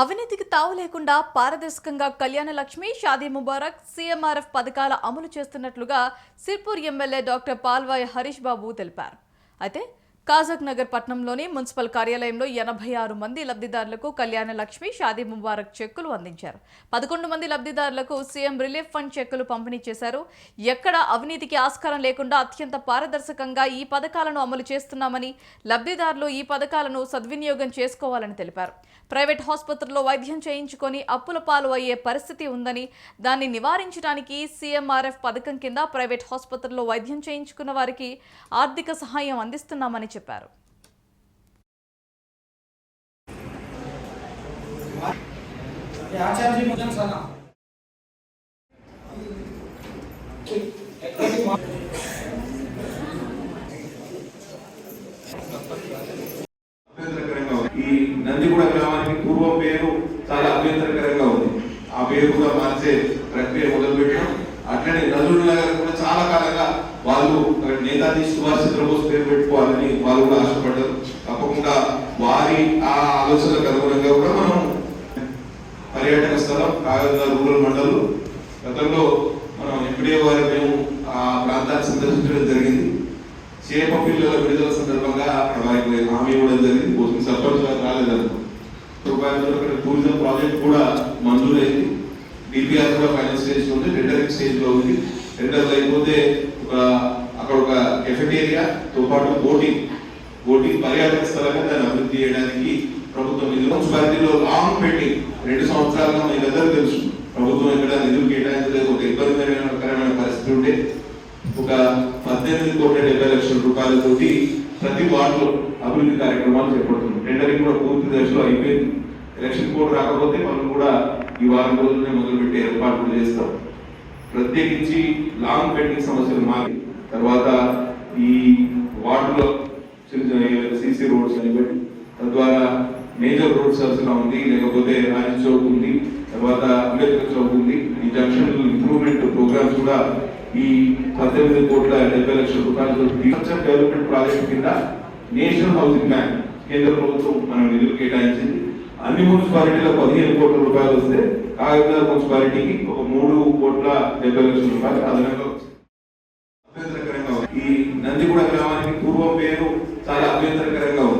అవినీతికి తావు లేకుండా పారదర్శకంగా కళ్యాణ లక్ష్మి షాదీ ముబారక్ సీఎంఆర్ఎఫ్ పథకాల అమలు చేస్తున్నట్లుగా సిర్పూర్ ఎమ్మెల్యే డాక్టర్ పాల్వాయ్ హరీష్ బాబు తెలిపారు. అయితే కాజక్ నగర్ పట్టణంలోని మున్సిపల్ కార్యాలయంలో ఎనభై ఆరు మంది లబ్ధిదారులకు కళ్యాణ లక్ష్మి షాదీ ముబారక్ చెక్కులు అందించారు. పదకొండు మంది లబ్ధిదారులకు సీఎం రిలీఫ్ ఫండ్ చెక్కులు పంపిణీ చేశారు. ఎక్కడ అవినీతికి ఆస్కారం లేకుండా అత్యంత పారదర్శకంగా ఈ పథకాలను అమలు చేస్తున్నామని లబ్ధిదారులు ఈ పథకాలను సద్వినియోగం చేసుకోవాలని తెలిపారు. ప్రైవేట్ ఆసుపత్రుల్లో వైద్యం చేయించుకొని అప్పుల పాలు అయ్యే పరిస్థితి ఉందని దాన్ని నివారించడానికి సీఎంఆర్ఎఫ్ పథకం కింద ప్రైవేట్ ఆసుపత్రుల్లో వైద్యం చేయించుకున్న వారికి ఆర్థిక సహాయం అందిస్తున్నామని చెప్పారు. ఈ నందిగూడ గ్రామానికి పూర్వం పేరు చాలా అభ్యంతరకరంగా ఉంది. ఆ పేరు కూడా మార్చే ప్రక్రియ మొదలుపెట్టాం. అట్లనే నదుల నగర్ కూడా చాలా కాలంగా వాళ్ళు నేతాజీ సుభాష్ చంద్రబోస్ పేరు పెట్టుకోవాలని వాళ్ళు కూడా ఆశపడ్డారు. తప్పకుండా వారి ఆ ఆలోచనలకు అనుగుణంగా కూడా మనం పర్యాటక స్థలం కాగజ రూరల్ మండలం గతంలో మనం ఎంపీడీ వారి మేము ఆ ప్రాంతాన్ని సందర్శించడం జరిగింది. చేప పిల్లల విడుదల సందర్భంగా అక్కడ వారికి హామీ ఇవ్వడం జరిగింది. పోసిన సర్పంచ్ గారు రాలేదన్నారు అక్కడ టూరిజం ప్రాజెక్ట్ కూడా మంజూరైంది. డిపిఆర్ కూడా ఫైనల్ స్టేజ్లో ఉంది టెండరింగ్ స్టేజ్లో ఉంది. రెండవది అయిపోతే ఒక అక్కడ ఒక కెఫెటేరియాతో పాటు బోటింగ్ బోటింగ్ పర్యాటక స్థలంగా దాన్ని అభివృద్ధి చేయడానికి ప్రభుత్వం నిధులు మున్సిపాలిటీలో లాంగ్ పెట్టి రెండు సంవత్సరాలుగా మీకు అందరూ తెలుసు. ప్రభుత్వం ఇక్కడ నిధులు కేటాయించలేదు ఒక ఇబ్బందికరమైన పరిస్థితి ఉంటే ఒక పద్దెనిమిది కోట్ల డెబ్బై లక్షల రూపాయలతోటి ప్రతి వార్డులో అభివృద్ధి కార్యక్రమాలు చేపడుతుంది టెండరింగ్ కూడా పూర్తి దశలో అయిపోయింది. ఎలక్షన్ కోడ్ రాకపోతే మనం కూడా ఈ వారం రోజులనే మొదలుపెట్టే ఏర్పాట్లు చేస్తాం. ప్రత్యేకించి లాంగ్ పెండింగ్ సమస్యలు మారి తర్వాత ఈ వార్డులో చిన్న చిన్న సీసీ రోడ్స్ అనిపెట్టి తద్వారా మేజర్ రోడ్స్ అవసరం ఉంది లేకపోతే రాజీ చౌక్ ఉంది తర్వాత అంబేద్కర్ చౌక్ ఉంది ఈ జంక్షన్ ఇంప్రూవ్మెంట్ ప్రోగ్రామ్స్ కూడా ఈ పద్దెనిమిది కోట్ల డెబ్బై లక్షల రూపాయలతో ఫ్యూచర్ డెవలప్మెంట్ ప్రాజెక్ట్ కింద నేషనల్ హౌసింగ్ బ్యాంక్ కేంద్ర ప్రభుత్వం మనం నిధులు కేటాయించింది. అన్ని మున్సిపాలిటీలో పదిహేను కోట్ల రూపాయలు వస్తే కాకినాడ మున్సిపాలిటీకి ఒక మూడు కోట్ల డెబ్బై లక్షల రూపాయలు అదనంగా అభ్యంతరకరంగా ఉంది ఈ నందిగూడ గ్రామానికి పూర్వం పేరు చాలా అభ్యంతరకరంగా ఉంది.